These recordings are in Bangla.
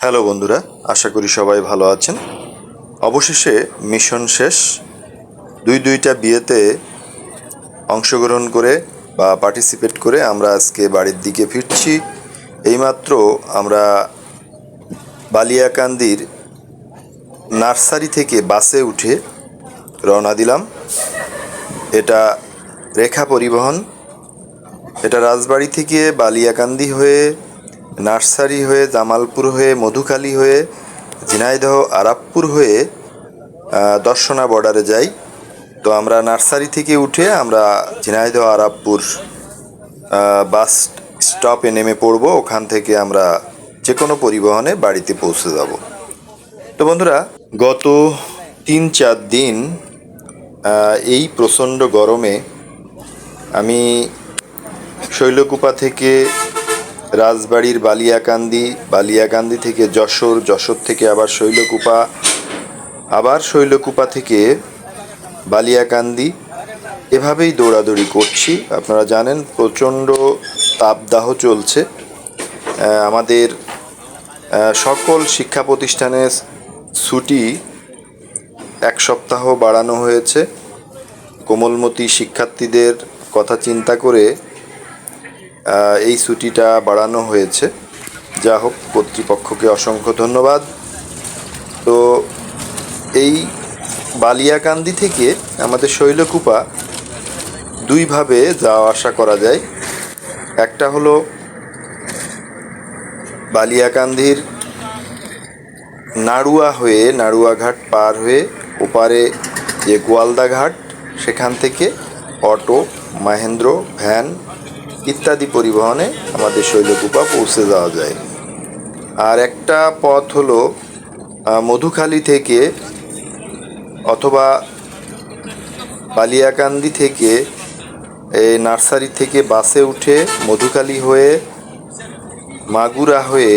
হ্যালো বন্ধুরা, আশা করি সবাই ভালো আছেন। অবশেষে মিশন শেষ। দুই দুইটা বিয়েতে অংশগ্রহণ করে বা পার্টিসিপেট করে আমরা আজকে বাড়ির দিকে ফিরছি। এইমাত্র আমরা বালিয়াকান্দির নার্সারি থেকে বাসে উঠে রওনা দিলাম। এটা রেখা পরিবহন। এটা রাজবাড়ি থেকে বালিয়াকান্দি হয়ে নার্সারি হয়ে জামালপুর হয়ে মধুখালী হয়ে ঝিনাইদহ আরাবপুর হয়ে দর্শনা বর্ডারে যাই। তো আমরা নার্সারি থেকে উঠে আমরা ঝিনাইদহ আরাবপুর আহ, বাস স্টপে নেমে পড়ব। ওখান থেকে আমরা যে কোনো পরিবহনে বাড়িতে পৌঁছে যাব। তো বন্ধুরা গত তিন চার দিন এই প্রচণ্ড গরমে আমি শৈলকুপা থেকে রাজবাড়ির বালিয়াকান্দি বালিয়াকান্দি থেকে যশোর যশোর থেকে আবার শৈলকুপা আবার শৈলকুপা থেকে বালিয়াকান্দি। এভাবেই দৌড়াদৌড়ি করছি। আপনারা জানেন প্রচণ্ড তাপদাহ চলছে। আমাদের সকল শিক্ষা প্রতিষ্ঠানের ছুটি এক সপ্তাহ বাড়ানো হয়েছে। কোমলমতি শিক্ষার্থীদের কথা চিন্তা করে এই ছুটিটা বাড়ানো হয়েছে। যা হোক, কর্তৃপক্ষকে অসংখ্য ধন্যবাদ। তো এই বালিয়াকান্দি থেকে আমাদের শৈলকুপা দুইভাবে যাওয়া আসা করা যায়। একটা হলো বালিয়াকান্দির নাড়ুয়া হয়ে, নাড়ুয়া ঘাট পার হয়ে ওপারে যে গোয়ালদা ঘাট, সেখান থেকে অটো, মাহেন্দ্র, ভ্যান ইত্যাদি পরিবহনে আমাদের শৈলকুপা পৌঁছে যাওয়া যায়। আর একটা পথ হলো মধুখালী থেকে অথবা বালিয়াকান্দি থেকে এই নার্সারি থেকে বাসে উঠে মধুখালী হয়ে মাগুরা হয়ে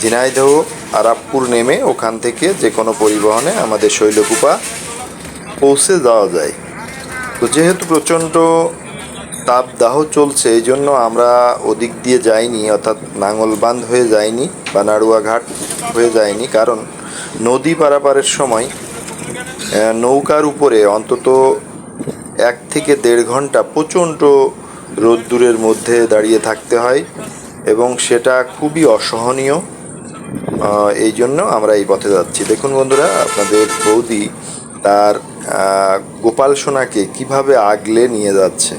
ঝিনাইদহ আরাবপুর নেমে ওখান থেকে যে কোনো পরিবহনে আমাদের শৈলকুপা পৌঁছে যাওয়া যায়। তো যেহেতু প্রচণ্ড তাপদাহ চলছে, এই জন্য আমরা ওদিক দিয়ে যাইনি, অর্থাৎ নাঙ্গলবান্ধ হয়ে যাইনি বা নাড়ুয়া ঘাট হয়ে যায়নি কারণ নদী পারাপারের সময় নৌকার উপরে অন্তত এক থেকে দেড় ঘণ্টা প্রচণ্ড রোদ্দুরের মধ্যে দাঁড়িয়ে থাকতে হয় এবং সেটা খুবই অসহনীয় এই জন্য আমরা এই পথে যাচ্ছি। দেখুন বন্ধুরা, আপনাদের বৌদি তার গোপাল সোনাকে কীভাবে আগলে নিয়ে যাচ্ছে।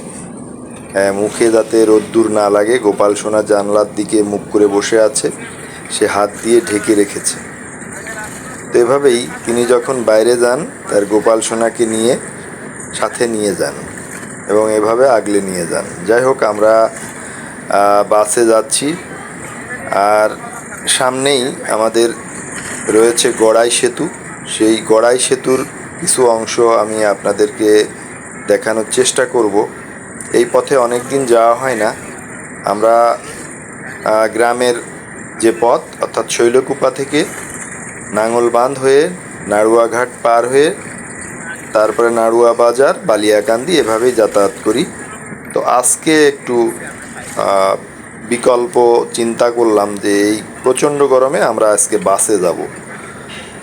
মুখে যাতে রোদ্দুর না লাগে, গোপাল সোনা জানলার দিকে মুখ করে বসে আছে। সে হাত দিয়ে ঢেকে রেখেছে। তো এভাবেই তিনি যখন বাইরে যান, তার গোপাল সোনাকে নিয়ে সাথে নিয়ে যান এবং এভাবে আগলে নিয়ে যান। যাই হোক, আমরা বাসে যাচ্ছি। আর সামনেই আমাদের রয়েছে গড়াই সেতু। সেই গড়াই সেতুর কিছু অংশ আমি আপনাদেরকে দেখানোর চেষ্টা করব। এই পথে অনেক দিন যাওয়া হয় না। আমরা গ্রামের যে পথ, অর্থাৎ শৈলকুপা থেকে নাঙল বাঁধ হয়ে নাড়ুয়াঘাট পার হয়ে তারপরে নাড়ুয়া বাজার, বালিয়াকান্দি এভাবেই যাতায়াত করি। তো আজকে একটু বিকল্প চিন্তা করলাম যে এই প্রচণ্ড গরমে আমরা আজকে বাসে যাব।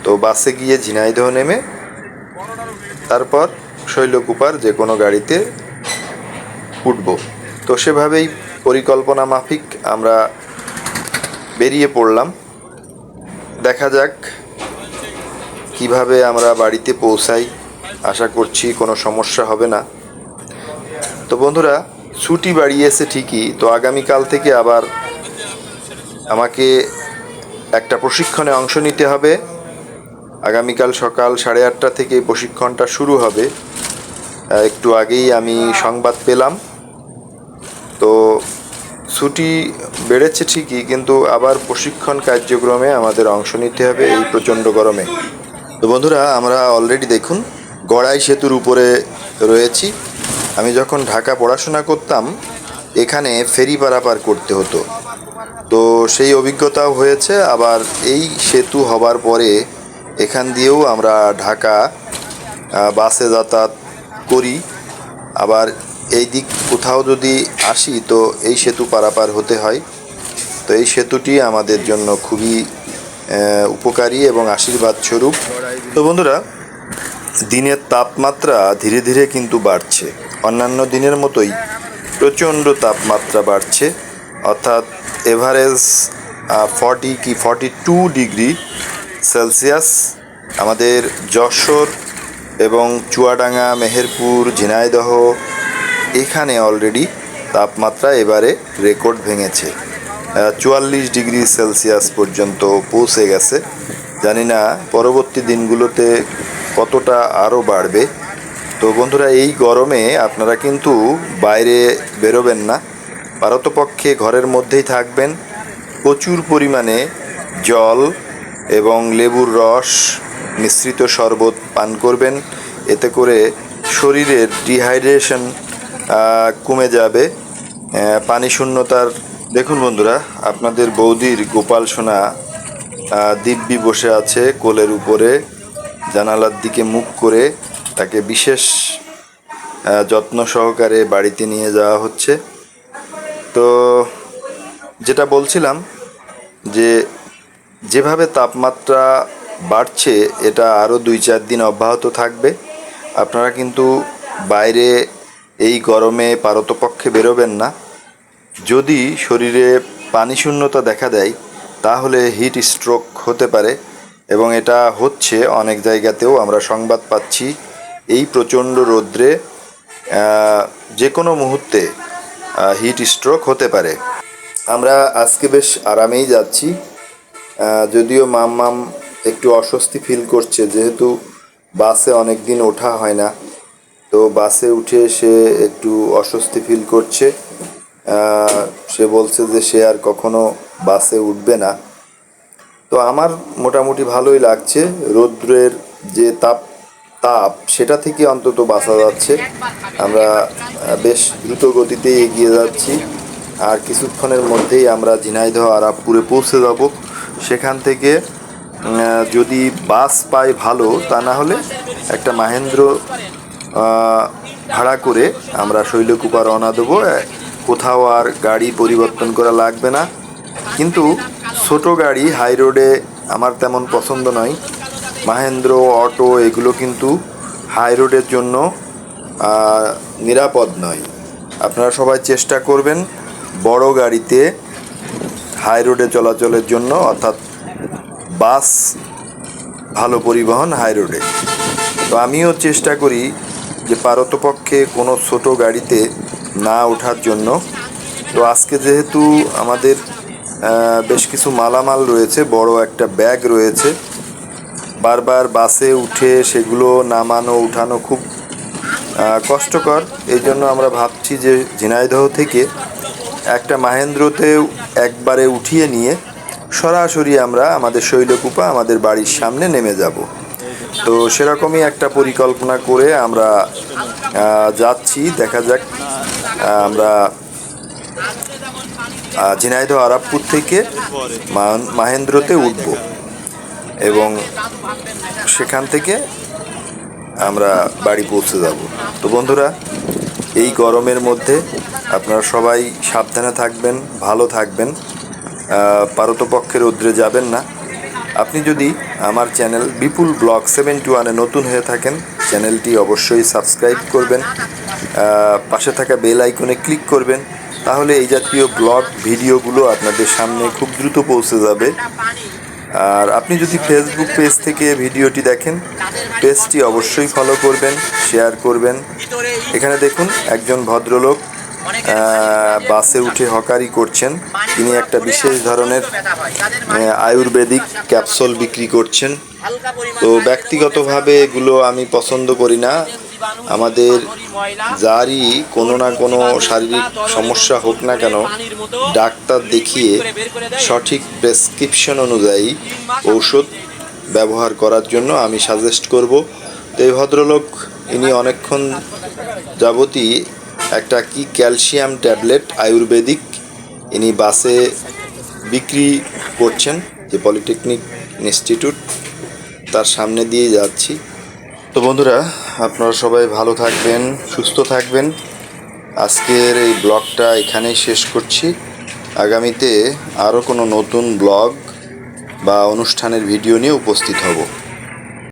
তো বাসে গিয়ে ঝিনাইদহ নেমে তারপর শৈলকুপার যে কোনো গাড়িতে উঠব। তো সেভাবেই পরিকল্পনা মাফিক আমরা বেরিয়ে পড়লাম। দেখা যাক কীভাবে আমরা বাড়িতে পৌঁছাই। আশা করছি কোনো সমস্যা হবে না। তো বন্ধুরা, ছুটি বাড়িয়েছে ঠিকই, তো আগামীকাল থেকে আবার আমাকে একটা প্রশিক্ষণে অংশ নিতে হবে। আগামীকাল সকাল সাড়ে আটটা থেকে প্রশিক্ষণটা শুরু হবে। একটু আগেই আমি সংবাদ পেলাম। তো ছুটি বেড়েছে ঠিকই, কিন্তু আবার প্রশিক্ষণ কার্যক্রমে আমাদের অংশ নিতে হবে এই প্রচণ্ড গরমে। তো বন্ধুরা, আমরা অলরেডি দেখুন, গড়াই সেতুর উপরে রয়েছি। আমি যখন ঢাকা পড়াশোনা করতাম, এখানে ফেরি পারাপার করতে হতো। তো সেই অভিজ্ঞতাও হয়েছে, আবার এই সেতু হবার পরে এখান দিয়েও আমরা ঢাকা বাসে যাতায়াত করি। আবার এই দিক কোথাও যদি আসি, তো এই সেতু পারাপার হতে হয়। তো এই সেতুটি আমাদের জন্য খুবই উপকারী এবং আশীর্বাদ স্বরূপ। তো বন্ধুরা, দিনের তাপমাত্রা ধীরে ধীরে কিন্তু বাড়ছে। অন্যান্য দিনের মতোই প্রচণ্ড তাপমাত্রা বাড়ছে। অর্থাৎ এভারেজ ফর্টি কি, ফর্টি টু ডিগ্রি সেলসিয়াস। আমাদের যশোর এবং চুয়াডাঙ্গা, মেহেরপুর, ঝিনাইদহ এখানে অলরেডি তাপমাত্রা এবারে রেকর্ড ভেঙেছে। চুয়াল্লিশ ডিগ্রি সেলসিয়াস পর্যন্ত পৌঁছে গেছে। জানি না পরবর্তী দিনগুলোতে কতটা আরও বাড়বে। তো বন্ধুরা, এই গরমে আপনারা কিন্তু বাইরে বেরোবেন না। পারতপক্ষে ঘরের মধ্যেই থাকবেন। প্রচুর পরিমাণে জল এবং লেবুর রস, মিশ্রিত শরবত পান করবেন। এতে করে শরীরের ডিহাইড্রেশন কমে যাবে। পানি শূন্যতার, দেখুন বন্ধুরা, আপনাদের বৌদির গোপাল সোনা দিব্যি বসে আছে কোলের উপরে, জানালার দিকে মুখ করে তাকে বিশেষ যত্ন সহকারে বাড়িতে নিয়ে যাওয়া হচ্ছে। তো যেটা বলছিলাম যে যেভাবে তাপমাত্রা বাড়ছে, এটা আরও দুই চার দিন অব্যাহত থাকবে। আপনারা কিন্তু বাইরে এই গরমে পারতপক্ষে বেরোবেন না। যদি শরীরে পানি শূন্যতা দেখা দেয়, তাহলে হিট স্ট্রোক হতে পারে এবং এটা হচ্ছে অনেক জায়গাতেও আমরা সংবাদ পাচ্ছি এই প্রচণ্ড রৌদ্রে যে কোনো মুহূর্তে হিট স্ট্রোক হতে পারে। আমরা আজকে বেশ আরামেই যাচ্ছি। যদিও মাম মাম একটু অস্বস্তি ফিল করছে, যেহেতু বাসে অনেক দিন ওঠা হয় না। তো বাসে উঠে সে একটু অস্বস্তি ফিল করছে। সে বলছে যে সে আর কখনো বাসে উঠবে না। তো আমার মোটামুটি ভালোই লাগছে। রৌদ্রের যে তাপ তাপ, সেটা থেকে অন্তত বাঁচা যাচ্ছে। আমরা বেশ দ্রুত গতিতে এগিয়ে যাচ্ছি। আর কিছুক্ষণের মধ্যেই আমরা ঝিনাইদহ আরাবপুরে পৌঁছে যাব। সেখান থেকে যদি বাস পাই ভালো, তা না হলে একটা মাহেন্দ্র ভাড়া করে আমরা শৈলকুপা রওনা দেবো। কোথাও আর গাড়ি পরিবর্তন করা লাগবে না। কিন্তু ছোট গাড়ি, হাই রোডে আমার তেমন পছন্দ নয়। মাহেন্দ্র, অটো এগুলো কিন্তু হাই রোডের জন্য নিরাপদ নয়। আপনারা সবাই চেষ্টা করবেন বড় গাড়িতে হাই রোডে চলাচলের জন্য, অর্থাৎ বাস, ভালো পরিবহন হাই রোডে। তো আমিও চেষ্টা করি যে পারতপক্ষে কোনো ছোট গাড়িতে না ওঠার জন্য। তো আজকে যেহেতু আমাদের বেশ কিছু মালামাল রয়েছে, বড় একটা ব্যাগ রয়েছে। বারবার বাসে উঠে সেগুলো নামানো, উঠানো খুব কষ্টকর। এই জন্য আমরা ভাবছি যে ঝিনাইদহ থেকে একটা মাহেন্দ্রতে একবারে উঠিয়ে নিয়ে সরাসরি আমরা আমাদের শৈলকুপা আমাদের বাড়ির সামনে নেমে যাব। তো সেরকমই একটা পরিকল্পনা করে আমরা যাচ্ছি। দেখা যাক আমরা ঝিনাইদহ আরাবপুর থেকে মাহেন্দ্রতে উঠব এবং সেখান থেকে আমরা বাড়ি পৌঁছে যাব। তো বন্ধুরা এই গরমের মধ্যে আপনারা সবাই সাবধানে থাকবেন ভালো থাকবেন। আহ, পারতপক্ষে রৌদ্রে যাবেন না। আপনি যদি আমার চ্যানেল বিপুল ব্লগ সেভেন্টি ওয়ানে নতুন হয়ে থাকেন, চ্যানেলটি অবশ্যই সাবস্ক্রাইব করবেন পাশে থাকা বেল আইকনে ক্লিক করবেন, তাহলে এই জাতীয় ব্লগ ভিডিওগুলো আপনাদের সামনে খুব দ্রুত পৌঁছে যাবে। আর আপনি যদি ফেসবুক পেজ থেকে ভিডিওটি দেখেন পেজটি অবশ্যই ফলো করবেন শেয়ার করবেন। এখানে দেখুন, একজন ভদ্রলোক বাসে উঠে হকারি করছেন। তিনি একটা বিশেষ ধরনের আয়ুর্বেদিক ক্যাপসুল বিক্রি করছেন। তো ব্যক্তিগতভাবে এগুলো আমি পছন্দ করি না। আমাদের যারই কোনো না কোনো শারীরিক সমস্যা হোক না কেন, ডাক্তার দেখিয়ে সঠিক প্রেসক্রিপশন অনুযায়ী ঔষধ ব্যবহার করার জন্য আমি সাজেস্ট করব। তো এই ভদ্রলোক, ইনি অনেকক্ষণ যাবতই একটা কি ক্যালসিয়াম ট্যাবলেট আয়ুর্বেদিক? ইনি বাসে বিক্রি করছেন যে পলিটেকনিক ইনস্টিটিউট, তার সামনে দিয়ে যাচ্ছি। তো বন্ধুরা, আপনারা সবাই ভালো থাকবেন, সুস্থ থাকবেন। আজকের এই ব্লগটা এখানেই শেষ করছি। আগামীতে আরও কোনো নতুন ব্লগ বা অনুষ্ঠানের ভিডিও নিয়ে উপস্থিত হব।